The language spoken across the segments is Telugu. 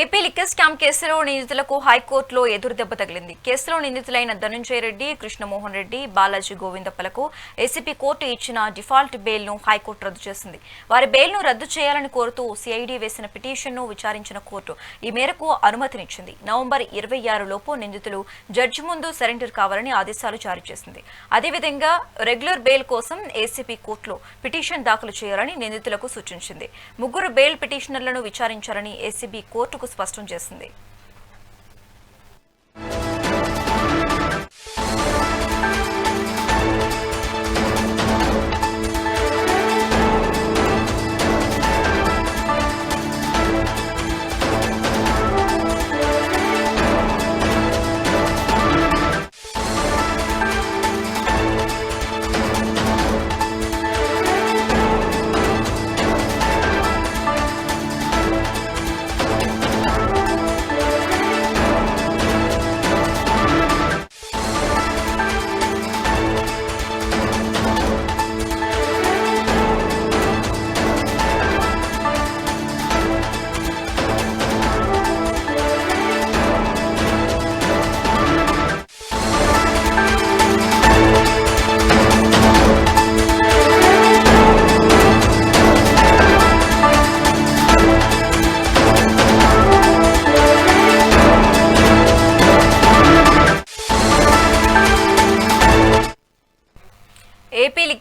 ఏపీ లిక్కర్ స్కామ్ కేసులో నిందితులకు హైకోర్టులో ఎదురుదెబ్బ తగిలింది. కేసులో నిందితులైన ధనుంజయ రెడ్డి కృష్ణమోహన్ రెడ్డి బాలాజీ గోవిందప్పలకు ఏసీపీ కోర్టు ఇచ్చిన డిఫాల్ట్ బెయిల్ను హైకోర్టు రద్దు చేసింది. వారి బెయిల్ను రద్దు చేయాలని కోరుతూ సిఐడి వేసిన పిటిషన్ను విచారించిన కోర్టు ఈ మేరకు అనుమతినిచ్చింది. నవంబర్ ఇరవై ఆరు లోపు నిందితులు జడ్జి ముందు సరెండర్ కావాలని ఆదేశాలు జారీ చేసింది. అదేవిధంగా రెగ్యులర్ బెయిల్ కోసం ఏసీపీ కోర్టులో పిటిషన్ దాఖలు చేయాలని నిందితులకు సూచించింది. ముగ్గురు బెయిల్ పిటిషనర్లను విచారించాలని ఏసీబీ కోర్టుకు స్పష్టం చేసింది.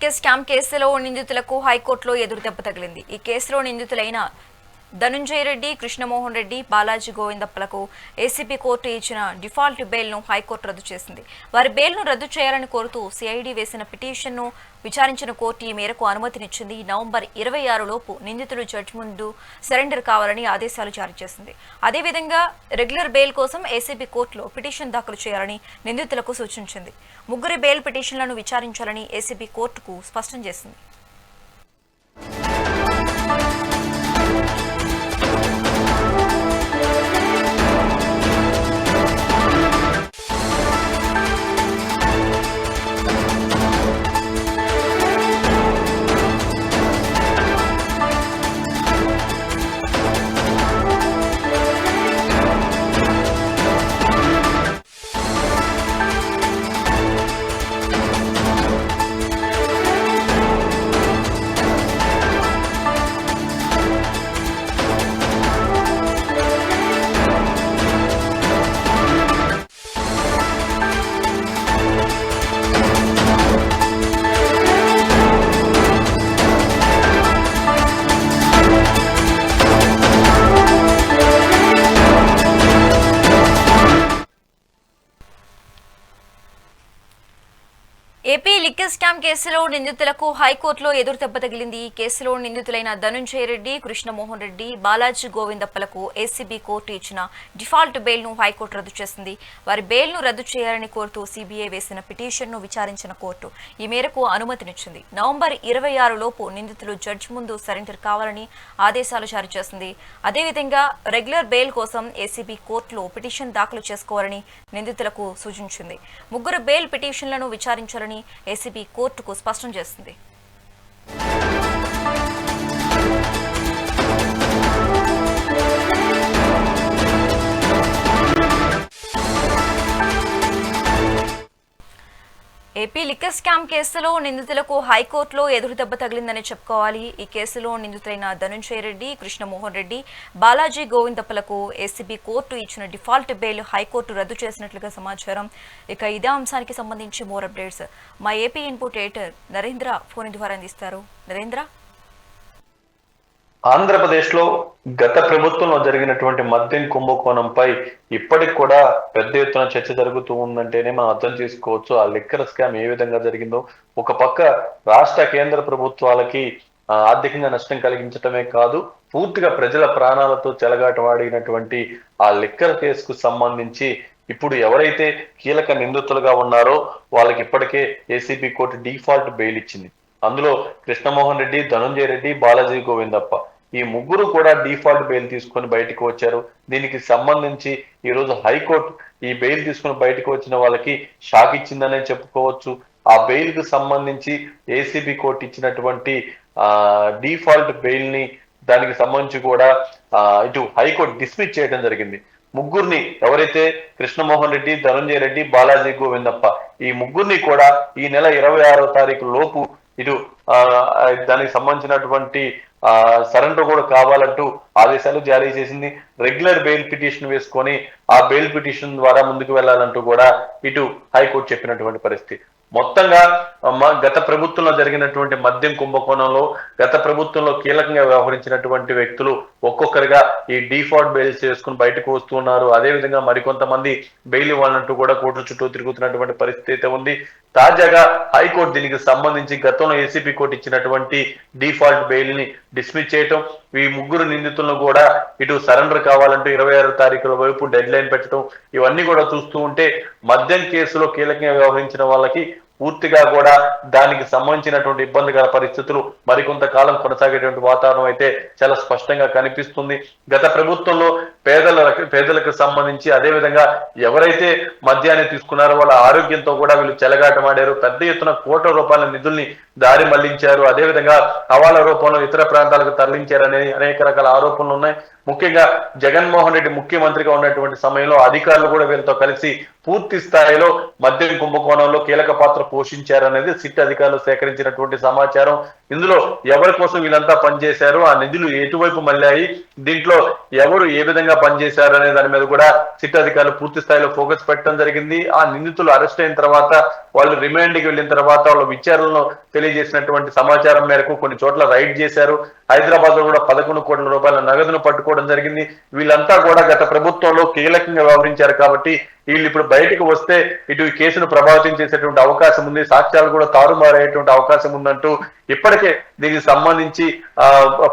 ఏపీ స్కామ్ కేసులో నిందితులకు హైకోర్టులో ఎదురుదెబ్బ తగిలింది. ఈ కేసులో నిందితులైన ధనుంజయ రెడ్డి కృష్ణమోహన్ రెడ్డి బాలాజీ గోవిందప్పలకు ఏసీబీ కోర్టు ఇచ్చిన డిఫాల్ట్ బెయిల్ను హైకోర్టు రద్దు చేసింది. వారి బెయిల్ను రద్దు చేయాలని కోరుతూ సిఐడి వేసిన పిటిషన్ను విచారించిన కోర్టు ఈ మేరకు అనుమతినిచ్చింది. నవంబర్ ఇరవై ఆరు లోపు నిందితులు జడ్జి ముందు సరెండర్ కావాలని ఆదేశాలు జారీ చేసింది. అదేవిధంగా రెగ్యులర్ బెయిల్ కోసం ఏసీబీ కోర్టులో పిటిషన్ దాఖలు చేయాలని నిందితులకు సూచించింది. ముగ్గురి బెయిల్ పిటిషన్లను విచారించాలని ఏసీబీ కోర్టుకు స్పష్టం చేసింది. లిక్కర్ స్కామ్ కేసులో నిందితులకు హైకోర్టులో ఎదురు దెబ్బ తగిలింది. ఈ కేసులో నిందితులైన ధనుంజయ రెడ్డి కృష్ణమోహన్ రెడ్డి బాలాజీ గోవిందప్పలకు ఏసీబీ కోర్టు ఇచ్చిన డిఫాల్ట్ బెయిల్ను హైకోర్టు రద్దు చేసింది. వారి బెయిల్ను రద్దు చేయాలని కోరుతూ సిబిఐ వేసిన పిటిషన్ను విచారించిన కోర్టు ఈ మేరకు అనుమతినిచ్చింది. నవంబర్ ఇరవై ఆరు లోపు నిందితులు జడ్జి ముందు సరెండర్ కావాలని ఆదేశాలు జారీ చేసింది. అదేవిధంగా రెగ్యులర్ బెయిల్ కోసం ఏసీబీ కోర్టులో పిటిషన్ దాఖలు చేసుకోవాలని నిందితులకు సూచించింది. ముగ్గురు బెయిల్ పిటిషన్లను విచారించాలని ఏసీబీ కోర్టుకు స్పష్టం చేసింది ఏపీ లిక్కర్ స్కామ్ కేసులో నిందితులకు హైకోర్టులో ఎదురు దెబ్బ తగిలిందని చెప్పుకోవాలి. ఈ కేసులో నిందితులైన ధనుంజయ రెడ్డి కృష్ణమోహన్ రెడ్డి బాలాజీ గోవిందప్పలకు ఏసీబీ కోర్టు ఇచ్చిన డిఫాల్ట్ బెయిల్ హైకోర్టు రద్దు చేసినట్లుగా సమాచారం. ఇక ఇదే అంశానికి సంబంధించి మోర్ అప్డేట్స్. మా AP input editor Narendra phone ద్వారా అందిస్తారు. నరేంద్ర? ఆంధ్రప్రదేశ్లో గత ప్రభుత్వంలో జరిగినటువంటి మద్యం కుంభకోణంపై ఇప్పటికి కూడా పెద్ద ఎత్తున చర్చ జరుగుతూ ఉందంటేనే మనం అర్థం చేసుకోవచ్చు. ఆ లిక్కర్ స్కామ్ ఏ విధంగా జరిగిందో. ఒక పక్క రాష్ట్ర కేంద్ర ప్రభుత్వాలకి ఆర్థికంగా నష్టం కలిగించటమే కాదు పూర్తిగా ప్రజల ప్రాణాలతో చెలగాటవాడినటువంటి ఆ లిక్కర్ కేసుకు సంబంధించి ఇప్పుడు ఎవరైతే కీలక నిందితులుగా ఉన్నారో వాళ్ళకి ఇప్పటికే ఏసీబీ కోర్టు డిఫాల్ట్ బెయిల్ ఇచ్చింది. అందులో కృష్ణమోహన్ రెడ్డి ధనంజయ రెడ్డి బాలాజీ గోవిందప్ప. ఈ ముగ్గురు కూడా డిఫాల్ట్ బెయిల్ తీసుకొని బయటకు వచ్చారు. దీనికి సంబంధించి ఈరోజు హైకోర్టు ఈ బెయిల్ తీసుకొని బయటకు వచ్చిన వాళ్ళకి షాక్ ఇచ్చిందనే చెప్పుకోవచ్చు. ఆ బెయిల్కు సంబంధించి ఏసీబీ కోర్టు ఇచ్చినటువంటి ఆ డిఫాల్ట్ బెయిల్ని దానికి సంబంధించి కూడా ఆ, ఇటు హైకోర్టు డిస్మిస్ చేయడం జరిగింది. ముగ్గురిని ఎవరైతే కృష్ణమోహన్ రెడ్డి ధనంజయ రెడ్డి బాలాజీ గోవిందప్ప ఈ ముగ్గురిని కూడా ఈ నెల ఇరవై ఆరో తారీఖు లోపు ఇటు దానికి సంబంధించినటువంటి ఆ సరెండర్ కూడా కావాలంటూ ఆదేశాలు జారీ చేసింది. రెగ్యులర్ బెయిల్ పిటిషన్ వేసుకొని ఆ బెయిల్ పిటిషన్ ద్వారా ముందుకు వెళ్ళాలంటూ కూడా ఇటు హైకోర్టు చెప్పినటువంటి పరిస్థితి. మొత్తంగా గత ప్రభుత్వంలో జరిగినటువంటి మద్యం కుంభకోణంలో గత ప్రభుత్వంలో కీలకంగా వ్యవహరించినటువంటి వ్యక్తులు ఒక్కొక్కరిగా ఈ డిఫాల్ట్ బెయిల్స్ చేసుకుని బయటకు వస్తున్నారు అదే విధంగా మరికొంతమంది బెయిల్ ఇవ్వాలంటూ కూడా కోర్టుల చుట్టూ తిరుగుతున్నటువంటి పరిస్థితి అయితే ఉంది. తాజాగా హైకోర్టు దీనికి సంబంధించి గతంలో ఏసీపీ సుప్రీంకోర్టు ఇచ్చినటువంటి డిఫాల్ట్ బెయిల్ని డిస్మిస్ చేయటం ఈ ముగ్గురు నిందితులను కూడా ఇటు సరెండర్ కావాలంటూ ఇరవై ఆరు తారీఖుల వైపు డెడ్ లైన్ పెట్టడం ఇవన్నీ కూడా చూస్తూ ఉంటే మద్యం కేసులో కీలకంగా వ్యవహరించిన వాళ్ళకి పూర్తిగా కూడా దానికి సంబంధించినటువంటి ఇబ్బందికర పరిస్థితులు మరికొంత కాలం కొనసాగేటువంటి వాతావరణం అయితే చాలా స్పష్టంగా కనిపిస్తుంది. గత ప్రభుత్వంలో పేదల పేదలకు సంబంధించి అదే విధంగా ఎవరైతే మద్యాన్ని తీసుకున్నారో వాళ్ళ ఆరోగ్యంతో కూడా వీళ్ళు చెలగాటమాడారు. పెద్ద ఎత్తున కోట్ల రూపాయల నిధుల్ని దారి మళ్ళించారు. అదే విధంగా రూపంలో ఇతర ప్రాంతాలకు తరలించారనే అనేక రకాల ఆరోపణలు ఉన్నాయి. ముఖ్యంగా జగన్మోహన్ రెడ్డి ముఖ్యమంత్రిగా ఉన్నటువంటి సమయంలో అధికారులు కూడా వీళ్ళతో కలిసి పూర్తి స్థాయిలో మద్యం కుంభకోణంలో కీలక పాత్ర పోషించారనేది సిట్ అధికారులు సేకరించినటువంటి సమాచారం. ఇందులో ఎవరి కోసం వీళ్ళంతా పనిచేశారు? ఆ నిధులు ఎటువైపు మళ్ళాయి? దీంట్లో ఎవరు ఏ విధంగా పనిచేశారు అనే దాని మీద కూడా సిట్ అధికారులు పూర్తి స్థాయిలో ఫోకస్ పెట్టడం జరిగింది. ఆ నిందితులు అరెస్ట్ అయిన తర్వాత వాళ్ళు రిమాండ్కి వెళ్ళిన తర్వాత వాళ్ళ విచారణలో తెలియజేసినటువంటి సమాచారం మేరకు కొన్ని చోట్ల రైడ్ చేశారు. హైదరాబాద్లో కూడా పదకొండు కోట్ల రూపాయల నగదును పట్టుకోవడం జరిగింది. వీళ్ళంతా కూడా గత ప్రభుత్వంలో కీలకంగా వ్యవహరించారు కాబట్టి వీళ్ళు ఇప్పుడు బయటకు వస్తే ఇటు కేసును ప్రభావితం చేసేటువంటి అవకాశం ఉంది సాక్ష్యాలు కూడా తారుమారయ్యేటువంటి అవకాశం ఉందంటూ ఇప్పటికే దీనికి సంబంధించి ఆ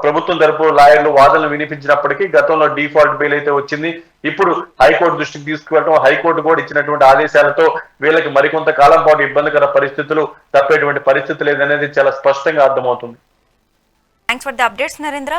ప్రభుత్వం తరపు లాయర్లు వాదనలు వినిపించినప్పటికీ గతంలో డిఫాల్ట్ బెయిల్ అయితే వచ్చింది. ఇప్పుడు హైకోర్టు దృష్టికి తీసుకువెళ్ళడం హైకోర్టు కూడా ఇచ్చినటువంటి ఆదేశాలతో వీళ్ళకి మరికొంత కాలం పాటు ఇబ్బందికర పరిస్థితులు తప్పేటువంటి పరిస్థితి లేదనేది చాలా స్పష్టంగా అర్థమవుతుంది. Thanks for the updates Narendra